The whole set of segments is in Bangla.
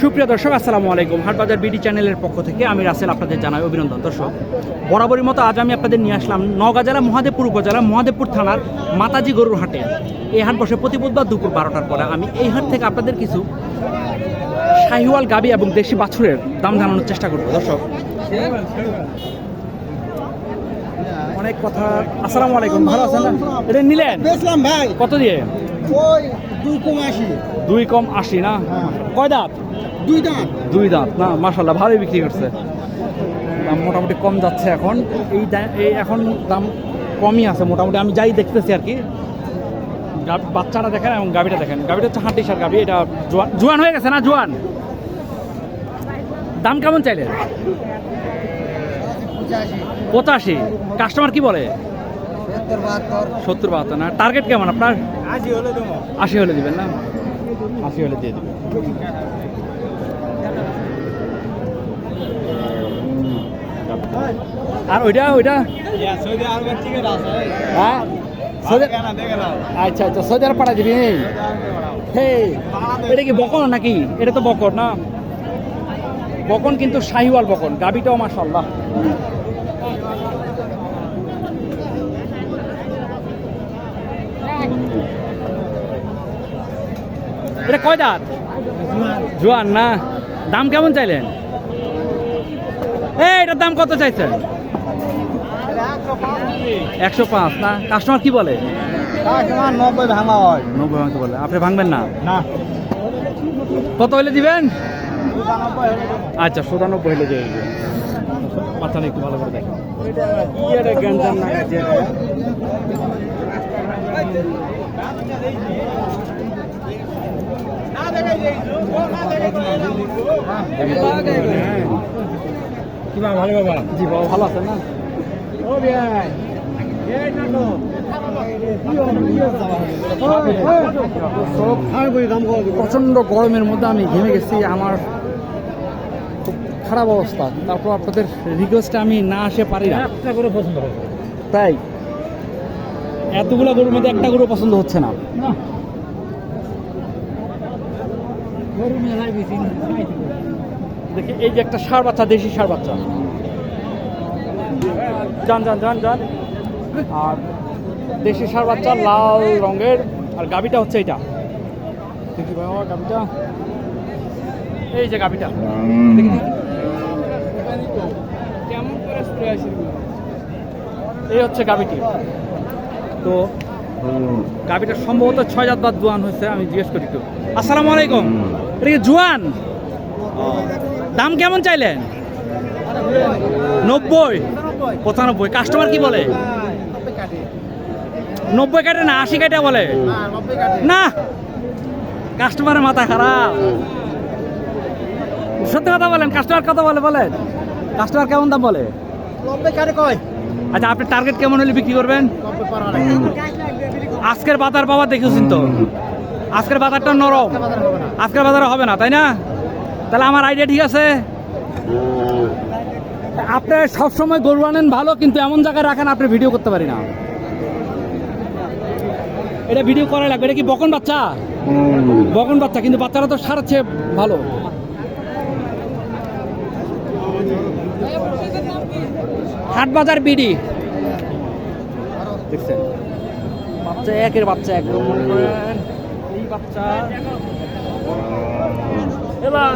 সুপ্রিয় দর্শক আসসালামু আলাইকুম। হাটবাজার বিডি চ্যানেলের পক্ষ থেকে আমি রাসেল আপনাদের জানাই অভিনন্দন। দর্শক বরাবরই মতো আজ আমি আপনাদের নিয়ে আসলাম নওগাঁ জেলা মহাদেবপুর উপজেলা মহাদেবপুর থানার মাতাজি গরুর হাটে। এই হাট বসে প্রতি বুধবার দুপুর বারোটার পরে আমি এই হাট থেকে আপনাদের কিছু শাহিওয়াল গাবি এবং দেশি বাছুরের দাম জানানোর চেষ্টা করব। দর্শক অনেক কথা। আসসালামু আলাইকুম ভালো আছেন এটা নিলেন? কত দিয়ে? দুই কম আশি। দুই কম আশি না। কয় দাঁত? দুই দাঁত। দুই দাঁত না মাশাল্লাহ ভালোই বিক্রি করছে। দাম মোটামুটি কম যাচ্ছে এখন। এই এই এখন দাম কমই আছে মোটামুটি আমি যাই দেখতেছি আর কি। বাচ্চাটা দেখেন এবং গাবিটা দেখেন। গাবিটা হচ্ছে হাঁটিসার গাবি এটা জোয়ান জোয়ান হয়ে গেছে না জোয়ান? দাম কেমন চাইলেন পঁচাশি। কাস্টমার কি বলে? সত্তর বাহাত্তর। না? টার্গেট কেমন আপনার? আশি হলে দিবেন না? আশি হলে দিয়ে দিবেন আর ওইটা ওইটা? হ্যাঁ? আচ্ছা আচ্ছা সৌদি আরব পাঠাই দিবি এটা কি বকন নাকি? এটা তো বকর না। বকন কিন্তু শাহিওয়াল বকন, গাবিটাও মাশাল্লাহ এটা কয় দাঁত? জোয়ান না? দাম কেমন চাইলেন? এই এটার দাম কত চাইছেন? একশো পাঁচ না? কাস্টমার কি বলে? নব্বই ভাঙা হয়। নব্বই ভাঙতে বলে। আপনি ভাঙবেন না? না। কত হলে দিবেন? আচ্ছা চুরানব্বই হলে দিয়ে দিবেন। একটু ভালো করে দেখেন। না কিবা ভালো বাবা জি বাবা ভালো আছেন না ও ভাই প্রচণ্ড গরমের মধ্যে আমি ঘেমে গেছি আমার খুব খারাপ অবস্থা। তারপর আপনাদের রিকোয়েস্টে আমি না আসে পারি না। একটা করে পছন্দ তাই। এতগুলো গরুর মধ্যে একটা গরু পছন্দ হচ্ছে না গরু মেলায় বেশি দেখি এই যে একটা ষাঁড় বাচ্চা দেশি ষাঁড় বাচ্চা। যান যান যান যান। আর দেশি ষাঁড় বাচ্চা লাল রঙের আর গাবিটা হচ্ছে এইটা। দেখি বাবা গাবিটা এই যে গাবিটা এই হচ্ছে গাবিটি তো গাবিটা সম্ভবত ছয় জাত বাদ জোয়ান হয়েছে আমি জিজ্ঞেস করি একটু। আসসালামু আলাইকুম। এটা কি জোয়ান? দাম কেমন চাইলেন? নব্বই। পঁচানব্বই। কাস্টমার কি বলে? নব্বই কাটে না আশি কাটে বলে? না। কাস্টমারের মাথা খারাপ। সত্যি কথা বলেন কাস্টমার কত বলে বলেন? কাস্টমার কেমন দাম বলে? নব্বই কাটে কয়? আচ্ছা আপনি টার্গেট কেমন হলে বিক্রি করবেন? আজকের বাজার বাবা দেখেছেন তো? আজকের বাজারটা নরম। আজকের বাজারে হবে না, তাই না? তাহলে আমার আইডিয়া ঠিক আছে? আপনি সবসময় গরু আনেন ভালো, কিন্তু এমন জায়গায় রাখেন আপনি ভিডিও করতে পারি না। এটা ভিডিও করা লাগবে। এটা কি বকন বাচ্চা? বকন বাচ্চা, কিন্তু বাচ্চারা তো সারাচ্ছে ভালো। হাট বাজার বিডি। দেখছেন? বাচ্চা একের বাচ্চা মনে করেন এই বাচ্চা। এবার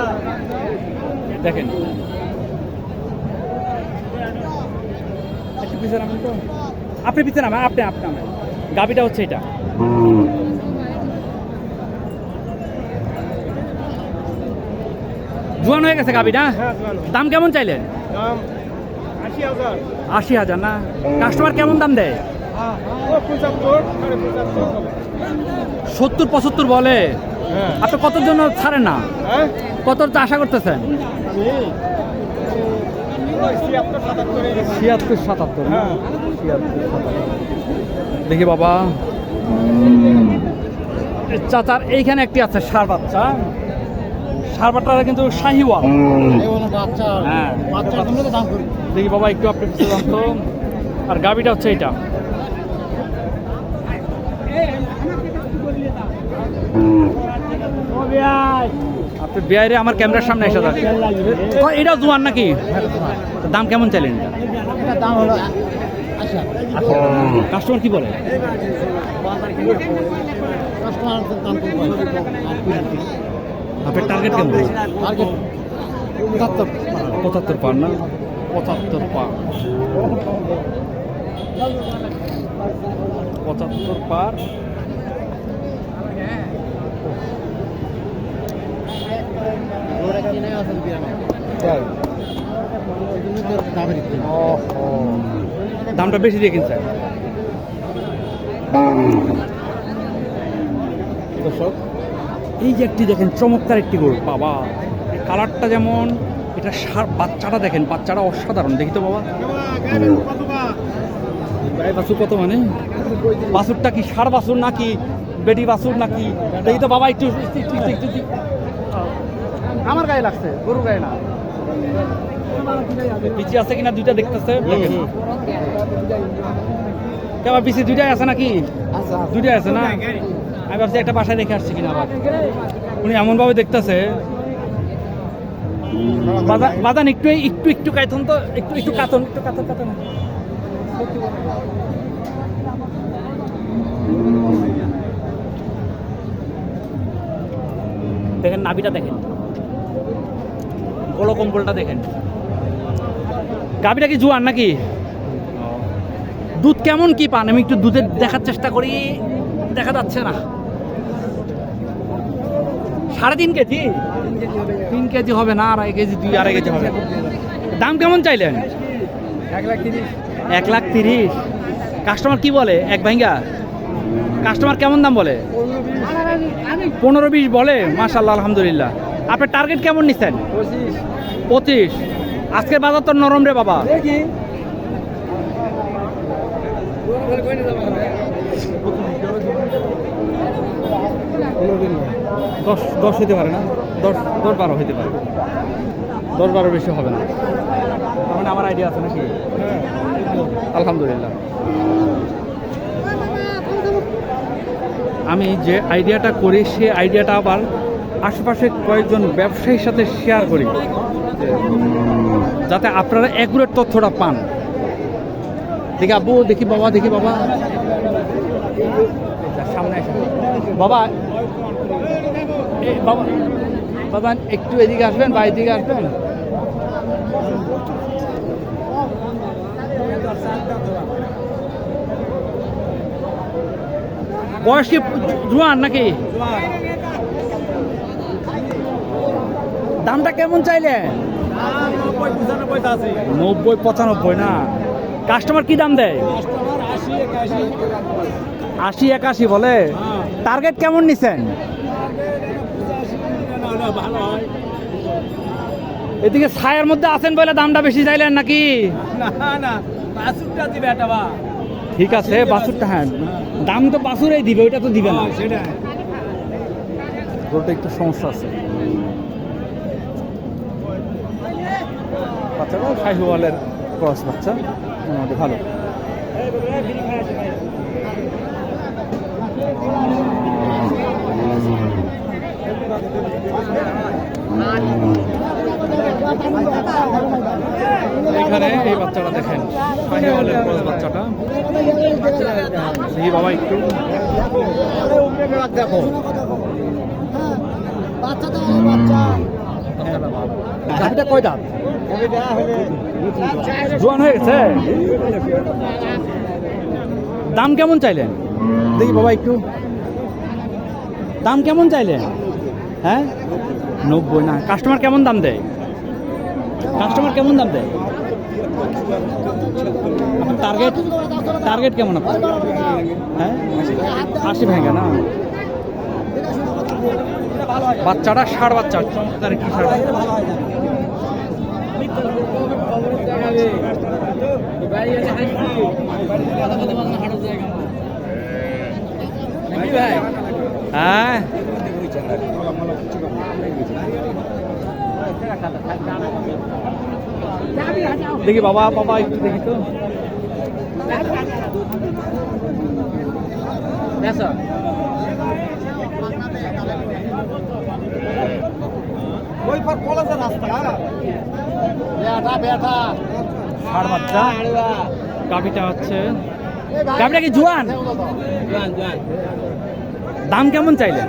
দেখেন। একটু পিছনে তো। আপনি পিছনে আপনি আপনি গাবিটা হচ্ছে এটা। জোয়ান হয়ে গেছে গাবিটা? দাম কেমন চাইলেন? আশি হাজার। না? কাস্টমার কেমন দাম দেয়? সত্তর পঁচাত্তর বলে? হ্যাঁ। আপনি কতর জন্য ছাড়েন না? কত তো আশা করতেছেন? ছিয়াত্তর সাতাত্তর? হ্যাঁ। দেখি বাবা। চাচার এইখানে একটি আছে সার বাচ্চা। সার বাচ্চাটা কিন্তু শাহিওয়াল। হ্যাঁ। দেখি বাবা একটু আপনি আর গাবিটা হচ্ছে এটা আপনার বিয়ারে আমার ক্যামেরার সামনে এসে ও, এটাও জোয়ান নাকি? দাম কেমন চাইলেন? দাম হলো কাস্টমার কি বলে? আপনার টার্গেট কেমন? পঁচাত্তর পঁচাত্তর পার না? পঁচাত্তর পার পঁচাত্তর পার দামটা বেশি দিয়ে কিনছে। দর্শক এই যে একটি দেখেন চমৎকার একটি গরু বাবা। কালারটা যেমন এটা সার বাচ্চাটা দেখেন বাচ্চাটা অসাধারণ। দেখি তো বাবা। বাছুর কত মানে? বাছুরটা কি সার বাছুর নাকি বেটি বাছুর নাকি? দেখি তো বাবা একটু আমার গায়ে লাগছে গরু গায়ে না। পিছিয়ে আছে কিনা দুইটা দেখতেছে কেমন পিছিয়ে দুইটাই আছে নাকি? দুইটাই আছে না? আমি ভাবছি একটা বাসায় রেখে আসছি কিনা আবার। উনি এমনভাবে দেখতেছে। বাদান একটু একটু একটু কাইথন তো একটু একটু কাতন একটু কাতন কাতন দেখেন নাবিটা দেখেন। বড় কম্বলটা দেখেন। গাভিটা কি জোয়ান নাকি? দুধ কেমন কি পান? আমি একটু দুধের দেখার চেষ্টা করি দেখা যাচ্ছে না। সাড়ে তিন কেজি? তিন কেজি হবে না আড়াই কেজি দুই আড়াই কেজি হবে। দাম কেমন চাইলেন? এক লাখ তিরিশ। এক লাখ তিরিশ। কাস্টমার কি বলে? এক ভাইঙ্গা? কাস্টমার কেমন দাম বলে? পনেরো বিশ। বলে? মাশাল্লাহ আলহামদুলিল্লাহ। আপনার টার্গেট কেমন নিচ্ছেন পঁচিশ। পঁচিশ আজকের বাজার তো নরম রে বাবা। দেখি। দশ দশ হতে পারে না? দশ দশ বারো হতে পারে। দশ বারো বেশি হবে না। তার মানে আমার আইডিয়া আছে নাকি? আলহামদুলিল্লাহ। আমি যে আইডিয়াটা করি সে আইডিয়াটা আবার আশেপাশে কয়েকজন ব্যবসায়ীর সাথে শেয়ার করি। যাতে আপনারা অ্যাকুরেট তথ্যটা পান। দেখি আব্বু, দেখি বাবা দেখি বাবা। সামনে বাবা বাবা বাবা, একটু এদিকে আসবেন, বা এদিকে আসবেন। বয়স কি জোয়ান নাকি? দামটা কেমন চাইলেন নব্বই পঁচানব্বই না? কাস্টমার কি দাম দেয়? আশি একাশি। বলে? টার্গেট কেমন নিছেন? এদিকে ছায়ার মধ্যে আছেন বলে দামটা বেশি চাইলেন নাকি? ঠিক আছে বাছুরটা হ্যাঁ। দাম তো বাসুরেই দিবে ওইটা তো দিবে না। রোডে একটু সমস্যা আছে। বাচ্চাটা শাহিওয়ালের ক্রস বাচ্চা। মোটামুটি ভালো। এখানে এই বাচ্চাটা দেখেন শাহিওয়ালের ক্রস বাচ্চাটা। দেখি বাবা একটু। দেখো গাড়িটা কয় দাঁত? জোয়ান হয়ে গেছে? দাম কেমন চাইলেন? দেখি বাবা একটু। দাম কেমন চাইলেন? হ্যাঁ? নব্বই না কাস্টমার কেমন দাম দেয়? কাস্টমার কেমন দাম দেয়? টার্গেট টার্গেট কেমন আপনার? হ্যাঁ? আশি ভেঙে না? বাচ্চাটা ষাট বাচ্চা চমৎকার কি ষাট। বাচ্চা হ্যাঁ? দেখি বাবা বাবা একটু দেখি তো। বেটা বেটা ষাড় বাচ্চা। গাভিটা হচ্ছে গাভিটা কি জুয়ান? দাম কেমন চাইলেন?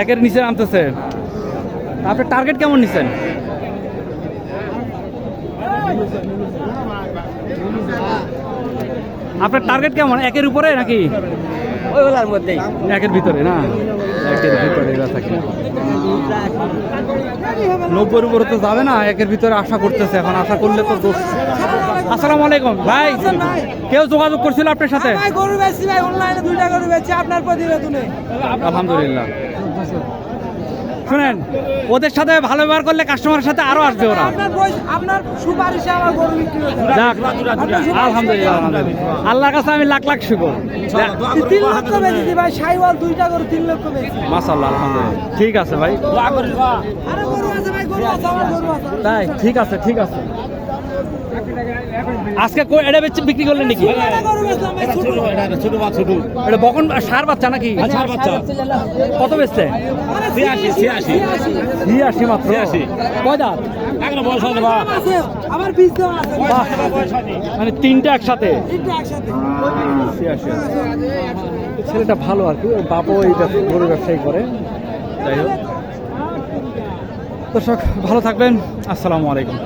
একের নিচে নামতেছে। আপনার টার্গেট কেমন নিছেন? আপনার টার্গেট কেমন? একের উপরে নাকি? ওইগুলোর মধ্যেই। একের ভিতরে না? একের ভিতরে এরা থাকে। নব্বইয়ের উপরে তো যাবে না একের ভিতরে আশা করতেছে এখন আশা করলে তো দোষ। আসসালামু আলাইকুম ভাই। কেউ যোগাযোগ করছিল আপনার সাথে? গরু বেশি ভাই অনলাইনে দুইটা গরু বেশি আপনার প্রতিবেদনে। আলহামদুলিল্লাহ। শুনেন ওদের সাথে ভালো ব্যবহার করলে কাস্টমারের সাথে আরও আসবে ওরা। আলহামদুলিল্লাহ আলহামদুলিল্লাহ। আল্লাহর কাছে আমি লাখ লাখ শুকর। তিন লক্ষ বেচেছি ভাই সাইওয়াল দুইটা গরু তিন লক্ষ বেচছি মাসাল্লাহ আলহামদুলিল্লাহ। ঠিক আছে ভাই। তাই ঠিক আছে ঠিক আছে। আজকে কো- এটা বেচে বিক্রি করলেন নাকি? এটা বকন সার বাচ্চা নাকি? সার বাচ্চা। কত বেচছে? ছিয়াশি, ছিয়াশি। ছিয়াশি মাত্র। কয় দাঁত? একটা বয়স হবে বা আছে আমার বীজ দেওয়া আছে। বাহ, মানে তিনটা একসাথে? তিনটা একসাথে। ছিয়াশি ছেলেটা ভালো আর কি। ওর বাবাও এই ব্যবসা- গরু ব্যবসায়ী করে। যাই হোক। দর্শক ভালো থাকবেন। আসসালামু আলাইকুম।